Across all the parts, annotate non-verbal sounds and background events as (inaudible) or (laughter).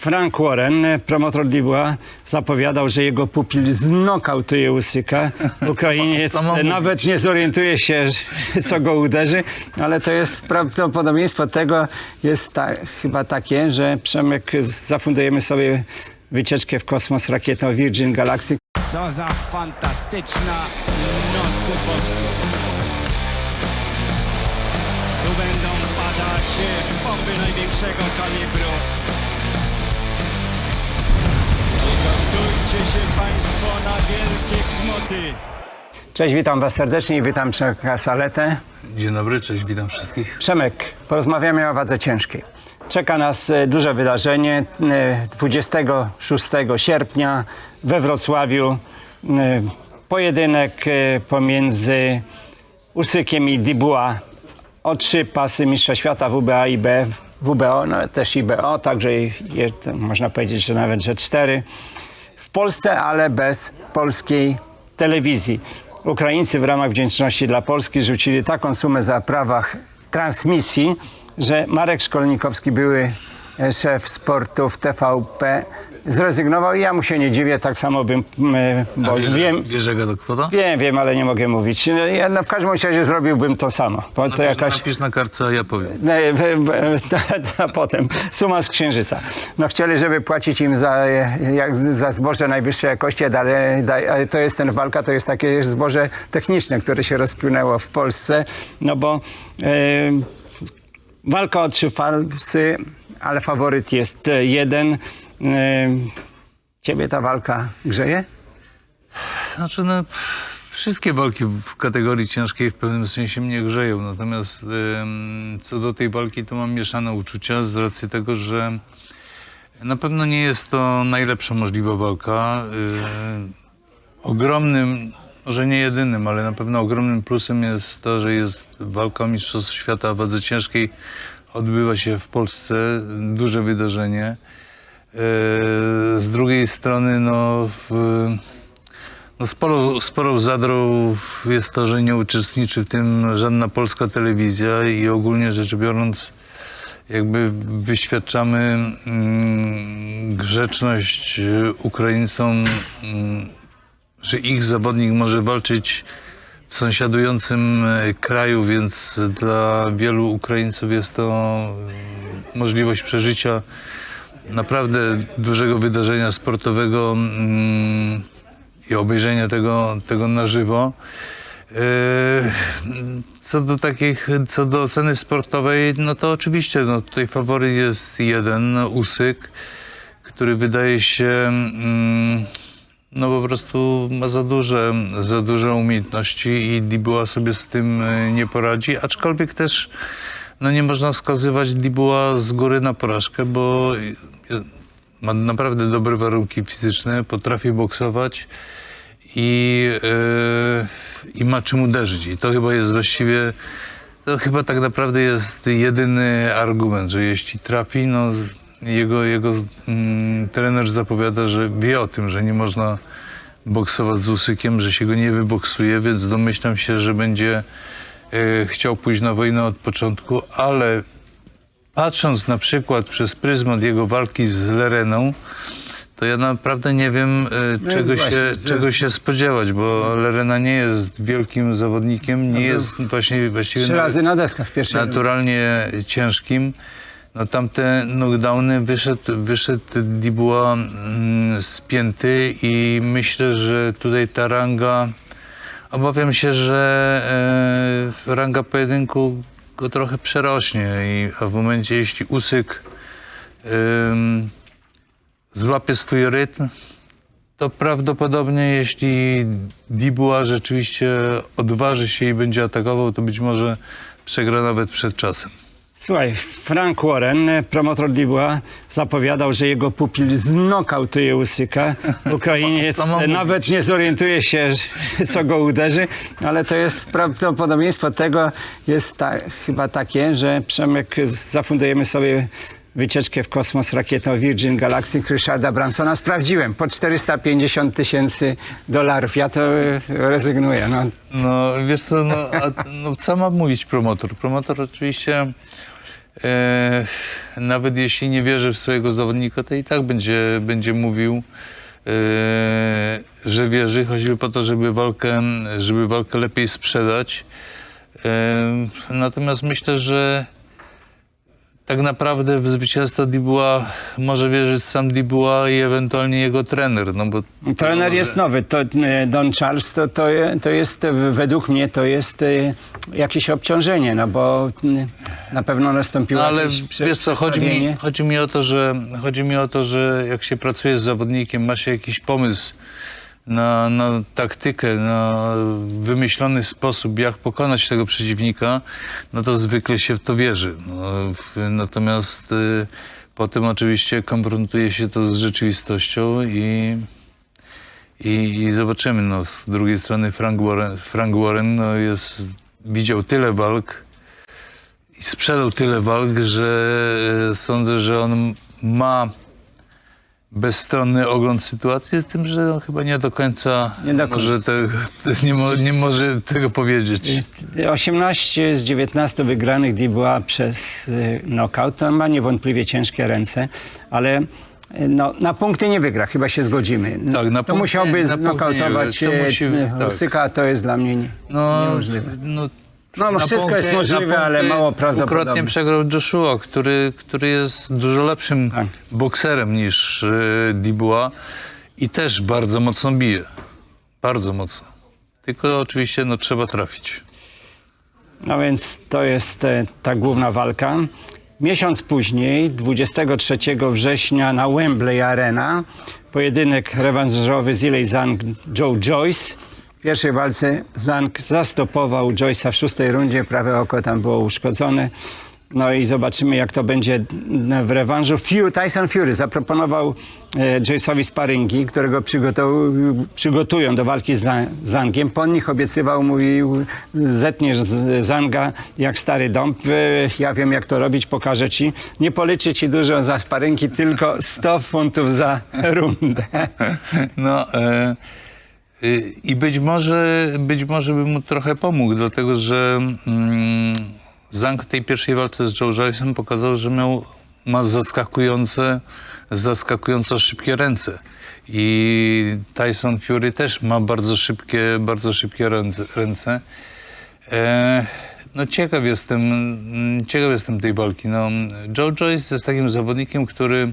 Frank Warren, promotor Dubois, zapowiadał, że jego pupil znokautuje Usyka. Ukrainiec (laughs) nawet nie zorientuje się, (laughs) co go uderzy, ale to jest prawdopodobieństwo tego jest ta, chyba takie, że Przemek zafundujemy sobie wycieczkę w kosmos rakietą Virgin Galaxy, Co za fantastyczna noc. Tu będą padać bomby największego kalibru. Przygotujcie się Państwo na wielkie grzmoty. Cześć, witam Was serdecznie i witam Przemka Saletę. Dzień dobry, cześć, witam wszystkich. Przemek, porozmawiamy o wadze ciężkiej. Czeka nas e, duże wydarzenie e, 26 sierpnia we Wrocławiu. e, Pojedynek e, pomiędzy Usykiem i Dubois o trzy pasy Mistrza Świata WBA i B, WBO, no też IBO, także je, można powiedzieć, że nawet, że cztery. Polsce, ale bez polskiej telewizji. Ukraińcy w ramach wdzięczności dla Polski rzucili taką sumę za prawach transmisji, że Marek Szkolnikowski, były szef sportu w TVP, zrezygnował i ja mu się nie dziwię, tak samo bym, mm, bo wiesz, wiem, wiesz jaka to kwota? wiem, wiem, ale nie mogę mówić. No, Ja no, w każdym razie zrobiłbym to samo, bo to Napisz, jakaś... napisz na kartce, a ja powiem. Nie, w- w- A potem suma z księżyca. No chcieli, żeby płacić im za, jak, za zboże najwyższej jakości, ale, ale to jest ten walka, to jest takie zboże techniczne, które się rozpłynęło w Polsce, no bo e, walka o trzy falsy, ale faworyt jest e, jeden. E, ciebie ta walka grzeje? Znaczy, no, wszystkie walki w kategorii ciężkiej w pewnym sensie mnie grzeją. Natomiast co do tej walki, to mam mieszane uczucia z racji tego, że na pewno nie jest to najlepsza możliwa walka. Ym, ogromnym, może nie jedynym, ale na pewno ogromnym plusem jest to, że jest walka o Mistrzostwo Świata w wadze ciężkiej. Odbywa się w Polsce, duże wydarzenie. E, Z drugiej strony, no, w, no sporo, sporo zadrą jest to, że nie uczestniczy w tym żadna polska telewizja i ogólnie rzecz biorąc, jakby wyświadczamy mm, grzeczność Ukraińcom, mm, że ich zawodnik może walczyć w sąsiadującym e, kraju, więc dla wielu Ukraińców jest to y, możliwość przeżycia naprawdę dużego wydarzenia sportowego mm, i obejrzenia tego, tego na żywo. Yy, Co do takich, co do oceny sportowej, no to oczywiście, no tutaj faworyt jest jeden, Usyk, który wydaje się, mm, no po prostu ma za duże, za duże umiejętności i Dibuła sobie z tym y, nie poradzi, aczkolwiek też no nie można skazywać Dibuła z góry na porażkę, bo ma naprawdę dobre warunki fizyczne, potrafi boksować i, yy, i ma czym uderzyć. I to chyba jest właściwie, to chyba tak naprawdę jest jedyny argument, że jeśli trafi, no jego, jego mm, trener zapowiada, że wie o tym, że nie można boksować z Usykiem, że się go nie wyboksuje, więc domyślam się, że będzie chciał pójść na wojnę od początku, ale patrząc na przykład przez pryzmat jego walki z Lereną, to ja naprawdę nie wiem, e, czego, właśnie, się, czego się spodziewać, bo Lerena nie jest wielkim zawodnikiem, nie jest właśnie właściwie Trzy razy na deskach pierwszej. naturalnie ciężkim. No tamte knockdowny wyszedł, wyszedł Dibuła mm, spięty i myślę, że tutaj ta ranga, obawiam się, że e, ranga pojedynku go trochę przerośnie, i, a w momencie jeśli Usyk em, złapie swój rytm, to prawdopodobnie jeśli Dibuła rzeczywiście odważy się i będzie atakował, to być może przegra nawet przed czasem. Słuchaj, Frank Warren, promotor Dubois, zapowiadał, że jego pupil znokautuje Usyka. Ukrainiec Co mówić? nawet nie zorientuje się, co go uderzy, ale to jest prawdopodobieństwo tego jest ta, chyba takie, że Przemek zafundujemy sobie wycieczkę w kosmos rakietą Virgin Galaxy Ryszarda Bransona. Sprawdziłem, po 450 tysięcy dolarów. Ja to e, rezygnuję. No, No wiesz co, no, a, no co ma mówić promotor? Promotor oczywiście e, nawet jeśli nie wierzy w swojego zawodnika, to i tak będzie, będzie mówił, e, że wierzy, choćby po to, żeby walkę, żeby walkę lepiej sprzedać. E, natomiast myślę, że tak naprawdę w zwycięstwo Dibuła może wierzyć sam Dibuła i ewentualnie jego trener. No bo Trener może- jest nowy. To, e, Don Charles to, to, to jest, e, według mnie, to jest e, jakieś obciążenie, no bo na pewno nastąpiło No, ale wiesz co, chodzi mi, chodzi mi o to, że chodzi mi o to, że jak się pracuje z zawodnikiem, ma się jakiś pomysł na, na taktykę, na wymyślony sposób, jak pokonać tego przeciwnika, no to zwykle się w to wierzy. No, w, natomiast y, potem oczywiście konfrontuje się to z rzeczywistością i, i, i zobaczymy. No, z drugiej strony Frank Warren, Frank Warren no, jest, widział tyle walk, i sprzedał tyle walk, że e, sądzę, że on ma bezstronny ogląd sytuacji, z tym, że on chyba nie do końca, Nie do może, te, (laughs) nie, mo, nie może tego powiedzieć. 18 z 19 wygranych Dibuła przez y, knockout, to ma niewątpliwie ciężkie ręce, ale y, no, na punkty nie wygra, chyba się zgodzimy. Tak, na to punkty- musiałby znokautować y, musi- y, tak. Usyka, to jest dla mnie nie, No, niemożliwe. no, No, na wszystko jest możliwe, ale mało Dwukrotnie prawdopodobne. przegrał Joshua, który, który jest dużo lepszym Tak. bokserem niż e, Dubois i też bardzo mocno bije. Bardzo mocno. Tylko oczywiście no, trzeba trafić. No więc to jest e, ta główna walka. Miesiąc później, 23 września na Wembley Arena, pojedynek rewanżowy z Ilej Zhang Joe Joyce. W pierwszej walce Zhang zastopował Joyce'a w szóstej rundzie, prawe oko tam było uszkodzone. No i zobaczymy, jak to będzie w rewanżu. Tyson Fury zaproponował e, Joyce'owi sparingi, którego przygotują do walki z Za- Zangiem. Po nich obiecywał, mówił, zetniesz Zanga jak stary dąb. E, Ja wiem, jak to robić, pokażę ci. Nie policzy ci dużo za sparingi, tylko 100 funtów za rundę. (laughs) No e, i być może, być może bym mu trochę pomógł, dlatego że mm, Zhang w tej pierwszej walce z Joe Joyce'em pokazał, że miał, ma zaskakujące, zaskakująco szybkie ręce. I Tyson Fury też ma bardzo szybkie, bardzo szybkie ręce. ręce. E, no ciekaw jestem, mm, ciekaw jestem tej walki. No, Joe Joyce jest takim zawodnikiem, który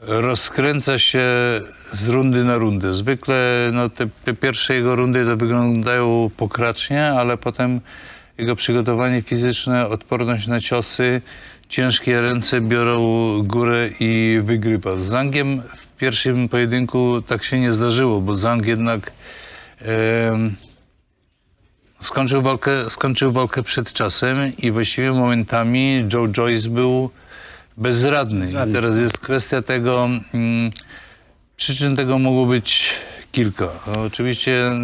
rozkręca się z rundy na rundę. Zwykle no, te, te pierwsze jego rundy to wyglądają pokracznie, ale potem jego przygotowanie fizyczne, odporność na ciosy, ciężkie ręce biorą górę i wygrywa. Z Zangiem w pierwszym pojedynku tak się nie zdarzyło, bo Zang jednak em, skończył, walkę, skończył walkę przed czasem i właściwie momentami Joe Joyce był bezradny. I teraz jest kwestia tego, mm, przyczyn tego mogło być kilka. No, oczywiście e,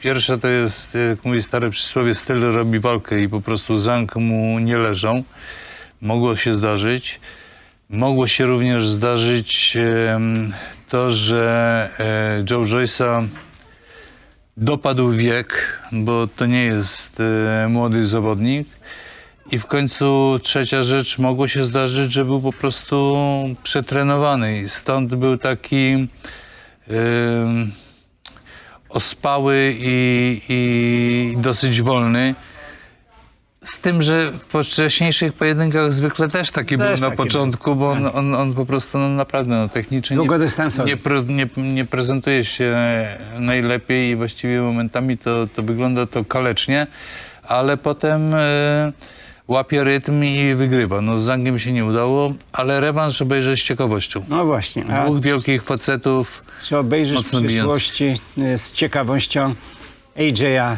pierwsza to jest, jak mówi stare przysłowie, styl robi walkę i po prostu Zank mu nie leżą. Mogło się zdarzyć. Mogło się również zdarzyć to, że e, Joe Joyce'a dopadł wiek, bo to nie jest e, młody zawodnik. I w końcu trzecia rzecz, mogło się zdarzyć, że był po prostu przetrenowany i stąd był taki em, ospały i, i dosyć wolny. Z tym, że w wcześniejszych pojedynkach zwykle też taki Też był na taki był. początku, bo on, on, on po prostu no, naprawdę no, technicznie nie, nie, pre, nie, nie prezentuje się najlepiej i właściwie momentami to, to wygląda to kalecznie, ale potem e, łapie rytm i wygrywa. No z Zangiem się nie udało, ale rewanż obejrzę z ciekawością. No właśnie. A Dwóch wielkich facetów. Trzeba obejrzeć w przyszłości e, z ciekawością AJ'a,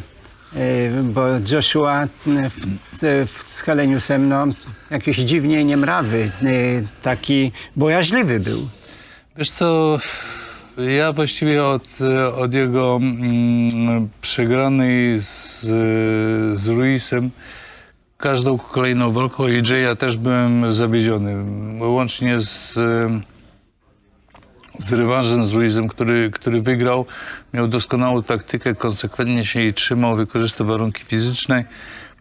e, bo Joshua e, w, w scheleniu ze mną jakiś dziwnie niemrawy, taki bojaźliwy był. Wiesz co, ja właściwie od, od jego mm, przegranej z, z Ruizem każdą kolejną walką AJ'a też byłem zawiedziony. Łącznie z, z rewanżem z Ruizem, który, który wygrał. Miał doskonałą taktykę, konsekwentnie się jej trzymał, wykorzystał warunki fizyczne.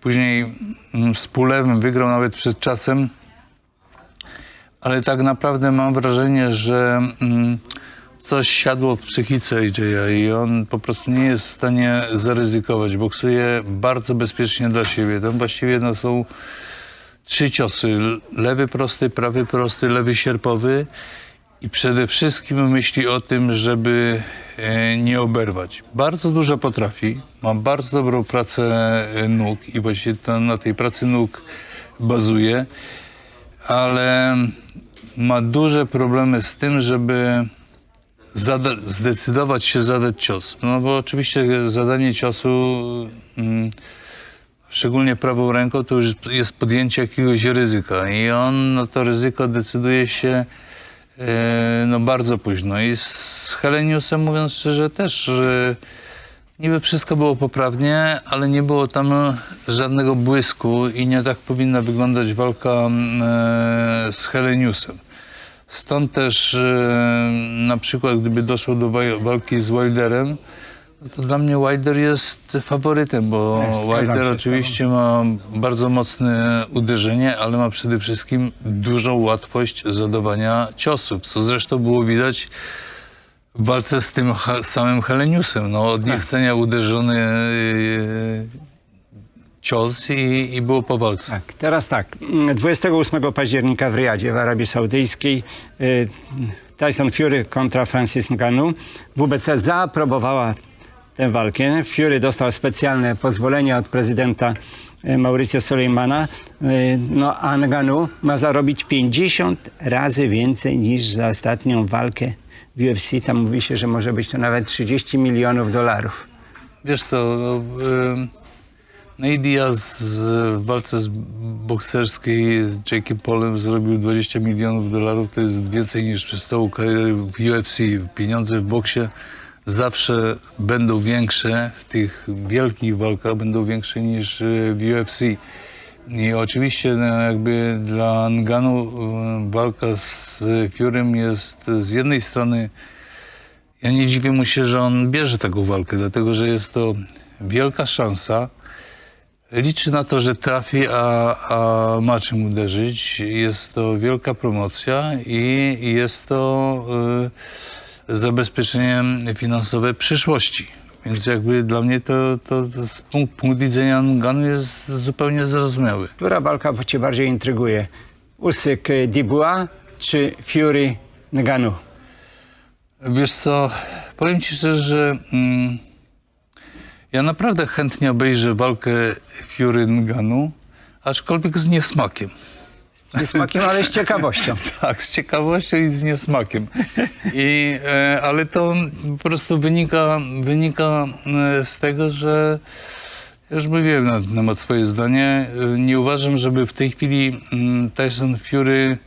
Później mm, z Pulewem wygrał nawet przed czasem. Ale tak naprawdę mam wrażenie, że mm, coś siadło w psychice AJ'a i on po prostu nie jest w stanie zaryzykować. Boksuje bardzo bezpiecznie dla siebie. Tam właściwie no, są trzy ciosy. Lewy prosty, prawy prosty, lewy sierpowy. I przede wszystkim myśli o tym, żeby e, nie oberwać. Bardzo dużo potrafi, ma bardzo dobrą pracę e, nóg i właściwie to na tej pracy nóg bazuje, ale ma duże problemy z tym, żeby zdecydować się zadać cios. No bo oczywiście zadanie ciosu, mm, szczególnie prawą ręką, to już jest podjęcie jakiegoś ryzyka i on na to ryzyko decyduje się e, no bardzo późno. I z Heleniusem, mówiąc szczerze, też że niby wszystko było poprawnie, ale nie było tam żadnego błysku i nie tak powinna wyglądać walka mm, e, z Heleniusem. Stąd też e, na przykład, gdyby doszło do walki z Wilderem, no to dla mnie Wilder jest faworytem, bo Wilder oczywiście ma bardzo mocne uderzenie, ale ma przede wszystkim dużą łatwość zadawania ciosów, co zresztą było widać w walce z tym samym Heleniusem. No, od niechcenia uderzony e, cios i, i było po walce. Tak, teraz tak. 28 października w Riyadzie w Arabii Saudyjskiej y, Tyson Fury kontra Francis Ngannou. WBC zaaprobowała tę walkę. Fury dostał specjalne pozwolenie od prezydenta y, Mauricio Soleimana. Y, No, a Ngannou ma zarobić 50 razy więcej niż za ostatnią walkę w UFC. Tam mówi się, że może być to nawet 30 milionów dolarów. Wiesz co, no, y, Nate Diaz w walce z bokserskiej z Jakeem Polem zrobił 20 milionów dolarów. To jest więcej niż przez całą karierę w UFC. Pieniądze w boksie zawsze będą większe, w tych wielkich walkach będą większe niż y, w UFC. I oczywiście no, jakby dla Nganu y, walka z Furym jest z jednej strony ja nie dziwię mu się, że on bierze taką walkę, dlatego że jest to wielka szansa. Liczy na to, że trafi, a, a ma czym uderzyć. Jest to wielka promocja i jest to y, zabezpieczenie finansowe przyszłości. Więc jakby dla mnie to, to, to z punkt, punkt widzenia Nganu jest zupełnie zrozumiały. Która walka cię bardziej intryguje? Usyk y, Dubois czy Fury Ngannou? Wiesz co, powiem ci szczerze, że mm, ja naprawdę chętnie obejrzę walkę Fury Nganu, aczkolwiek z niesmakiem. Z smakiem, ale z (laughs) ciekawością. Tak, z ciekawością i z niesmakiem. I, e, ale to po prostu wynika, wynika e, z tego, że już mówiłem na temat swoje zdanie. E, Nie uważam, żeby w tej chwili mm, Tyson Fury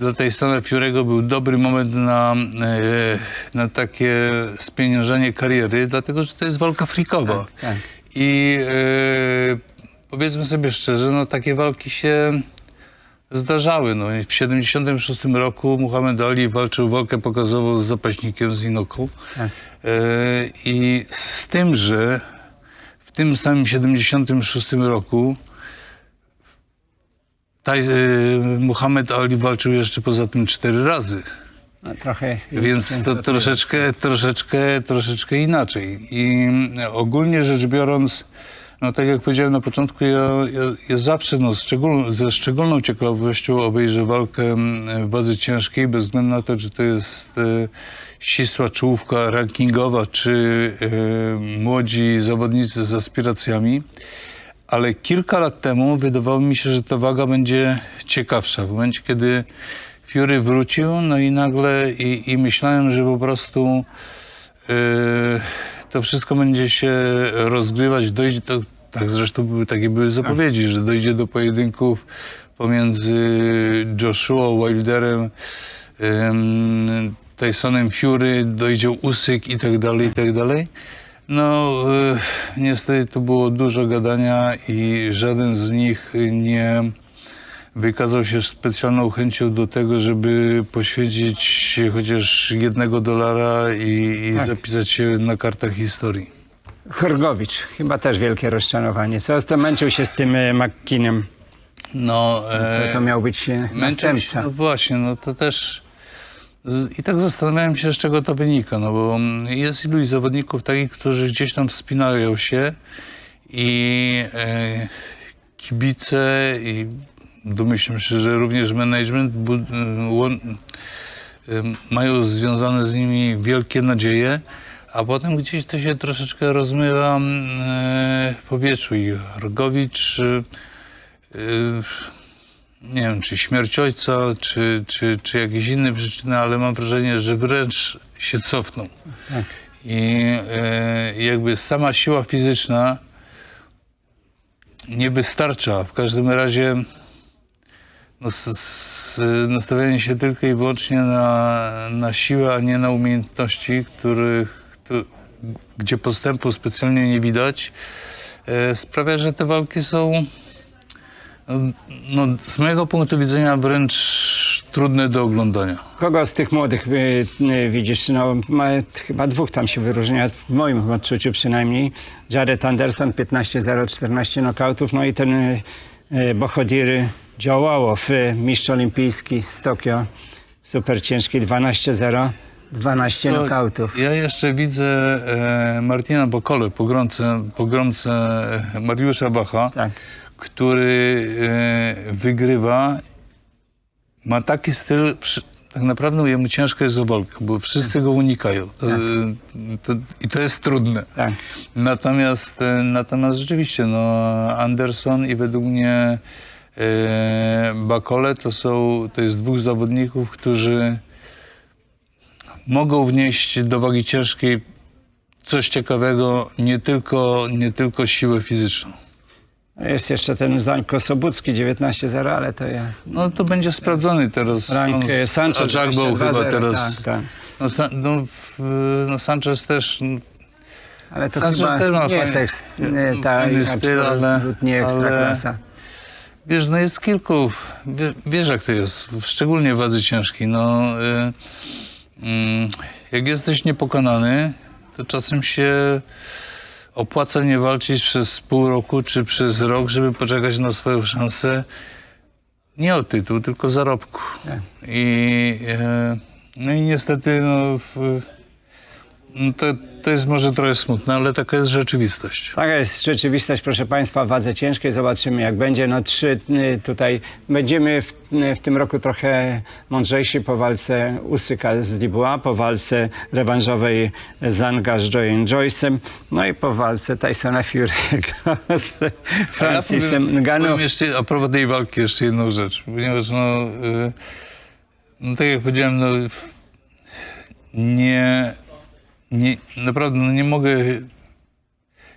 dla Tysona Fury'ego był dobry moment na, e, na takie spieniężanie kariery, dlatego że to jest walka frikowa. Tak, tak. I e, powiedzmy sobie szczerze, no takie walki się zdarzały. No, w 76 roku Muhammad Ali walczył walkę pokazową z zapaśnikiem z Inoku. Tak. E, I z tym, że w tym samym 76 roku Taj, e, Muhammad Ali walczył jeszcze poza tym cztery razy. No, trochę. Więc to troszeczkę, troszeczkę, troszeczkę inaczej. I ogólnie rzecz biorąc, no tak jak powiedziałem na początku, ja, ja, ja zawsze no, szczegól, ze szczególną ciekawością obejrzę walkę mm, w wadze ciężkiej, bez względu na to, czy to jest e, ścisła czołówka rankingowa, czy e, młodzi zawodnicy z aspiracjami. Ale kilka lat temu wydawało mi się, że ta waga będzie ciekawsza. W momencie, kiedy Fury wrócił, no i nagle i, i myślałem, że po prostu yy, to wszystko będzie się rozgrywać, dojdzie to, tak zresztą były, takie były zapowiedzi, że dojdzie do pojedynków pomiędzy Joshua Wilderem, ym, Tysonem Fury, dojdzie Usyk i tak dalej, i tak dalej. No, y, niestety tu było dużo gadania i żaden z nich nie wykazał się specjalną chęcią do tego, żeby poświęcić chociaż jednego dolara i, i Tak. zapisać się na kartach historii. Chrgowicz, chyba też wielkie rozczarowanie. Co męczył się z tym e, McKinnem. No, e, To miał być męczył się- następca. No właśnie, no to też... I tak zastanawiałem się, z czego to wynika, no bo mm, jest iluś zawodników takich, którzy gdzieś tam wspinają się i e, kibice i domyślam się, że również management łą, e, mają związane z nimi wielkie nadzieje, a potem gdzieś to się troszeczkę rozmywa mm, e, w powietrzu. I Rogowicz e, e, nie wiem, czy śmierć ojca, czy, czy, czy jakieś inne przyczyny, ale mam wrażenie, że wręcz się cofnął. Tak. I e, jakby sama siła fizyczna nie wystarcza. W każdym razie no, s, s, nastawianie się tylko i wyłącznie na, na siłę, a nie na umiejętności, których, tu, gdzie postępu specjalnie nie widać, e, sprawia, że te walki są no, z mojego punktu widzenia wręcz trudne do oglądania. Kogo z tych młodych y, y, widzisz? No, ma, chyba dwóch tam się wyróżnia, w moim odczuciu przynajmniej. Jared Anderson 15-0, 14 nokautów, no i ten y, y, Bohodiry Działałow, y, mistrz olimpijski z Tokio, super ciężki, 12-0, 12 No, nokautów. Ja jeszcze widzę e, Martina Bokole, pogromcę, pogromcę Mariusza Bacha, Tak. Który e, wygrywa. Ma taki styl, tak naprawdę jemu ciężko jest o walkę, bo wszyscy go unikają. To, to, I to jest trudne. Tak. Natomiast, e, natomiast rzeczywiście, no, Anderson i według mnie e, Bakole to są, to jest dwóch zawodników, którzy mogą wnieść do wagi ciężkiej coś ciekawego, nie tylko, nie tylko siłę fizyczną. Jest jeszcze ten Zańko Sobucki 19-0, ale to ja... No to będzie sprawdzony teraz. Rank On z Sanchez 22-0, chyba teraz. Tak, tak. No, no, no Sanchez też no, Ale to Sanchez chyba też ma nie jest ekst, nie, ta fajny styl, ale- absolutnie ekstra ale-. Wiesz, no jest kilku, wie, wiesz jak to jest, szczególnie wadze ciężkiej. No, y, mm, jak jesteś niepokonany, to czasem się opłaca nie walczyć przez pół roku czy przez rok, żeby poczekać na swoją szansę. Nie o tytuł, tylko zarobku. Tak. I, e, no i niestety no, w, to, to jest może trochę smutne, ale taka jest rzeczywistość. Taka jest rzeczywistość, proszę Państwa, wadze ciężkiej. Zobaczymy, jak będzie. No trzy y, tutaj będziemy w, y, w tym roku trochę mądrzejsi po walce Usyka z Dubois, po walce rewanżowej Zanga z Joyem Joyce'em, no i po walce Tysona Fury'ego (laughs) z Francisem Ngannou. powiem jeszcze, a propos tej walki jeszcze jedną rzecz, ponieważ no, y, no tak jak powiedziałem, no, nie, nie, naprawdę no, nie mogę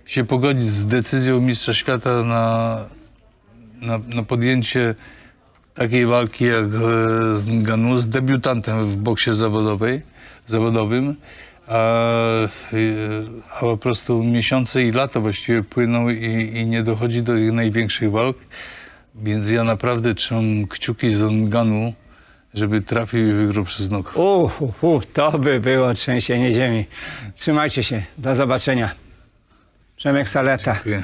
się pogodzić z decyzją mistrza świata na, na, na podjęcie takiej walki jak e, z Ngannou, z debiutantem w boksie zawodowej, zawodowym, a, e, a po prostu miesiące i lata właściwie płyną i, i nie dochodzi do tych największych walk, więc ja naprawdę trzymam kciuki za Ngannou, żeby trafił i wygrał przez nogi. U, u, u, to by było trzęsienie ziemi. Trzymajcie się. Do zobaczenia. Przemek Saleta. Dziękuję.